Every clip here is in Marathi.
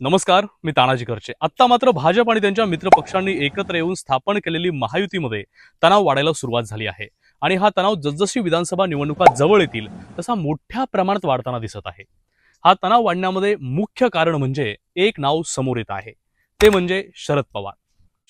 नमस्कार मी तानाजी करचे आत्ता मात्र भाजप आणि त्यांच्या मित्र पक्षांनी एकत्र येऊन स्थापन केलेली महायुतीमध्ये तणाव वाढायला सुरुवात झाली आहे. आणि हा तणाव जसजशी विधानसभा निवडणुका जवळ येतील तसा मोठ्या प्रमाणात वाढताना दिसत आहे. हा तणाव वाढण्यामध्ये मुख्य कारण म्हणजे एक नाव समोर येत आहे. ते म्हणजे शरद पवार.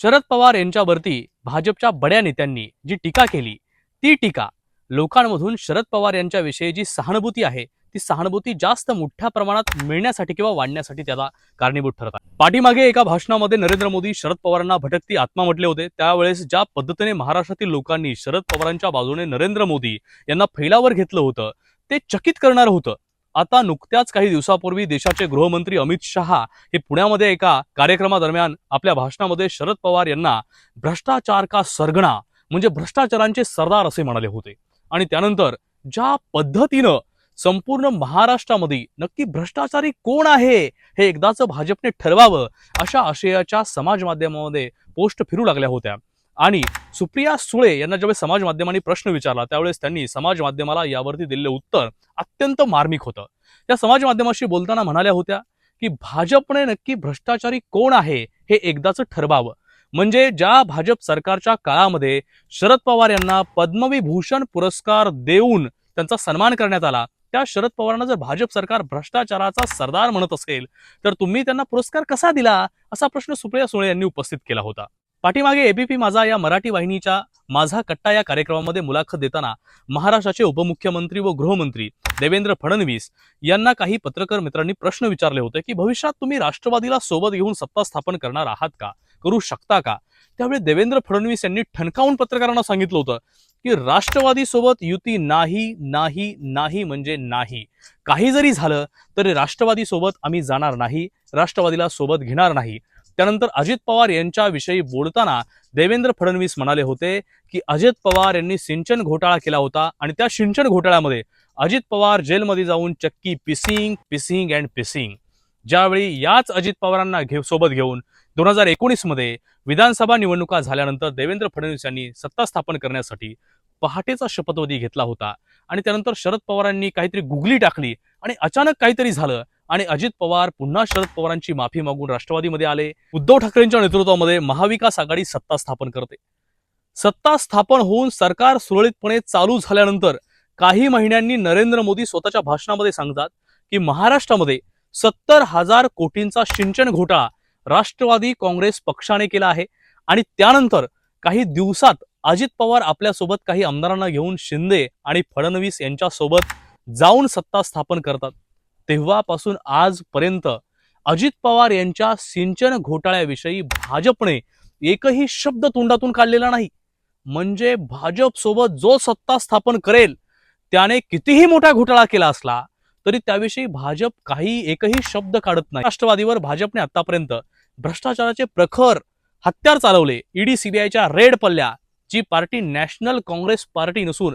शरद पवार यांच्यावरती भाजपच्या बड्या नेत्यांनी जी टीका केली ती टीका लोकांमधून शरद पवार यांच्याविषयी जी सहानुभूती आहे ती सहानुभूती जास्त मोठ्या प्रमाणात मिळण्यासाठी किंवा वाढण्यासाठी त्याला कारणीभूत ठरत आहे. पाठीमागे एका भाषणामध्ये नरेंद्र मोदी शरद पवारांना भटकती आत्मा म्हटले होते. त्यावेळेस ज्या पद्धतीने महाराष्ट्रातील लोकांनी शरद पवारांच्या बाजूने नरेंद्र मोदी यांना फैलावर घेतलं होतं ते चकित करणार होतं. आता नुकत्याच काही दिवसापूर्वी देशाचे गृहमंत्री अमित शहा हे पुण्यामध्ये एका कार्यक्रमादरम्यान आपल्या भाषणामध्ये शरद पवार यांना भ्रष्टाचार का सरगणा म्हणजे भ्रष्टाचारांचे सरदार असे म्हणाले होते. आणि त्यानंतर ज्या पद्धतीनं संपूर्ण महाराष्ट्रामध्ये नक्की भ्रष्टाचारी कोण आहे हे एकदाच भाजपने ठरवावं अशा आशयाच्या समाज माध्यमामध्ये पोस्ट फिरू लागल्या होत्या. आणि सुप्रिया सुळे यांना ज्यावेळेस समाज माध्यमांनी प्रश्न विचारला त्यावेळेस त्यांनी समाज माध्यमाला यावरती दिलेलं उत्तर अत्यंत मार्मिक होतं. त्या समाज माध्यमाशी बोलताना म्हणाल्या होत्या की भाजपने नक्की भ्रष्टाचारी कोण आहे हे एकदाच ठरवावं. म्हणजे ज्या भाजप सरकारच्या काळामध्ये शरद पवार यांना पद्मविभूषण पुरस्कार देऊन त्यांचा सन्मान करण्यात आला त्या शरद पवारांना जर भाजप सरकार भ्रष्टाचाराचा सरदार म्हणत असेल तर तुम्ही त्यांना पुरस्कार कसा दिला? असा प्रश्न सुप्रिया सुळे यांनी उपस्थित केला होता. पाठीमागे एबीपी माझा या मराठी वाहिनीच्या माझा कट्टा या कार्यक्रमामध्ये मुलाखत देताना महाराष्ट्राचे उपमुख्यमंत्री व गृहमंत्री देवेंद्र फडणवीस यांना काही पत्रकार मित्रांनी प्रश्न विचारले होते की भविष्यात तुम्ही राष्ट्रवादीला सोबत घेऊन सत्ता स्थापन करणार आहात का? करू शकता का? त्यावेळी देवेंद्र फडणवीस यांनी ठणकावून पत्रकारांना सांगितलं होतं. की राष्ट्रवादी सोबत युती नाही नाही नाही म्हणजे नाही. काही जरी झालं तरी राष्ट्रवादी सोबत आम्ही जाणार नाही राष्ट्रवादीला सोबत घेणार नाही. त्यानंतर अजित पवार यांच्याविषयी बोलताना देवेंद्र फडणवीस म्हणाले होते की अजित पवार यांनी सिंचन घोटाळा केला होता आणि त्या सिंचन घोटाळ्यामध्ये अजित पवार जेलमध्ये जाऊन चक्की पिसिंग पिसिंग अँड पिसिंग. ज्यावेळी याच अजित पवारांना घे सोबत घेऊन दोन हजार एकोणीसमध्ये विधानसभा निवडणुका झाल्यानंतर देवेंद्र फडणवीस यांनी सत्ता स्थापन करण्यासाठी पहाटेचा शपथविधी घेतला होता. आणि त्यानंतर शरद पवारांनी काहीतरी गुगली टाकली आणि अचानक काहीतरी झालं. आणि अजित पवार पुन्हा शरद पवारांची माफी मागून राष्ट्रवादीमध्ये आले. उद्धव ठाकरेंच्या नेतृत्वामध्ये महाविकास आघाडी सत्ता स्थापन करते. सत्ता स्थापन होऊन सरकार सुरळीतपणे चालू झाल्यानंतर काही महिन्यांनी नरेंद्र मोदी स्वतःच्या भाषणामध्ये सांगतात की महाराष्ट्रामध्ये सत्तर हजार कोटींचा सिंचन घोटाळा राष्ट्रवादी काँग्रेस पक्षाने केला आहे. आणि त्यानंतर काही दिवसात अजित पवार आपल्यासोबत काही आमदारांना घेऊन शिंदे आणि फडणवीस यांच्यासोबत जाऊन सत्ता स्थापन करतात. तेव्हापासून आजपर्यंत अजित पवार यांच्या सिंचन घोटाळ्याविषयी भाजपने एकही शब्द तोंडातून काढलेला नाही. म्हणजे भाजप सोबत जो सत्ता स्थापन करेल त्याने कितीही मोठा घोटाळा केला असला तरी त्याविषयी भाजप काही एकही शब्द काढत नाही. राष्ट्रवादीवर भाजपने आतापर्यंत भ्रष्टाचाराचे प्रखर हत्यार चालवले. ईडी सीबीआयच्या रेड पल्ल्या. जी पार्टी नॅशनल काँग्रेस पार्टी नसून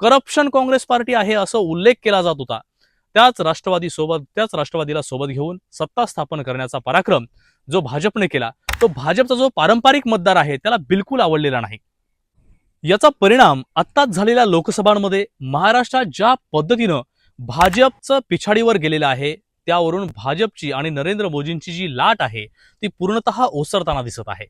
करप्शन काँग्रेस पार्टी आहे असं उल्लेख केला जात होता. त्याच राष्ट्रवादी सोबत त्याच राष्ट्रवादीला सोबत घेऊन सत्ता स्थापन करण्याचा पराक्रम जो भाजपने केला तो भाजपचा जो पारंपरिक मतदार आहे त्याला बिलकुल आवडलेला नाही. याचा परिणाम आत्ताच झालेल्या लोकसभांमध्ये महाराष्ट्रात ज्या पद्धतीनं भाजपचं पिछाडीवर गेलेलं आहे त्यावरून भाजपची आणि नरेंद्र मोदींची जी लाट आहे ती पूर्णतः ओसरताना दिसत आहे.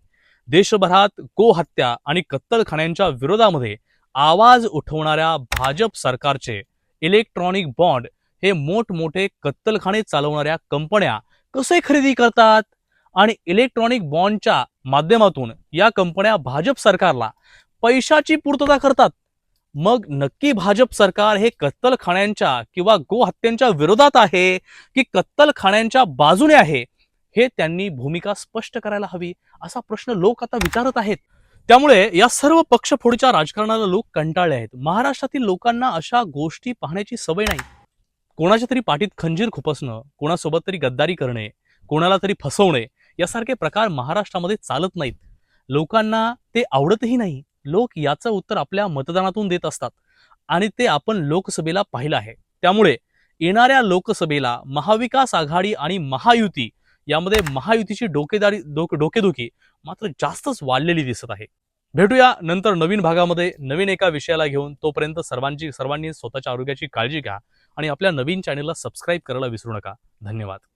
देशभरात गोहत्या आणि कत्तलखान्यांच्या विरोधामध्ये आवाज उठवणाऱ्या भाजप सरकारचे इलेक्ट्रॉनिक बॉन्ड हे मोठमोठे कत्तलखाने चालवणाऱ्या कंपन्या कसे खरेदी करतात? आणि इलेक्ट्रॉनिक बॉन्डच्या माध्यमातून या कंपन्या भाजप सरकारला पैशाची पूर्तता करतात? मग नक्की भाजप सरकार हे कत्तलखान्यांच्या किंवा गोहत्यांच्या विरोधात आहे की कत्तलखान्यांच्या बाजूने आहे? हे त्यांनी भूमिका स्पष्ट करायला हवी असा प्रश्न लोक आता विचारत आहेत. त्यामुळे या सर्व पक्षफोडीच्या राजकारणाला लोक कंटाळले आहेत. महाराष्ट्रातील लोकांना अशा गोष्टी पाहण्याची सवय नाही. कोणाच्या तरी पाठीत खंजीर खुपसणं कोणासोबत तरी गद्दारी करणे कोणाला तरी फसवणे यासारखे प्रकार महाराष्ट्रामध्ये चालत नाहीत. लोकांना ते आवडतही नाही. लोक याचं उत्तर आपल्या मतदानातून देत असतात. आणि ते आपण लोकसभेला पाहिलं आहे. त्यामुळे येणाऱ्या लोकसभेला महाविकास आघाडी आणि महायुती यामध्ये महायुतीची डोकेदारी डोक डोकेदुखी मात्र जास्तच वाढलेली दिसत आहे. भेटूया नंतर नवीन भागामध्ये. नवीन एका विषयाला घेऊन तोपर्यंत सर्वांची सर्वांनी स्वतःच्या आरोग्याची काळजी घ्या आणि आपल्या नवीन चॅनेलला सबस्क्राईब करायला विसरू नका. धन्यवाद.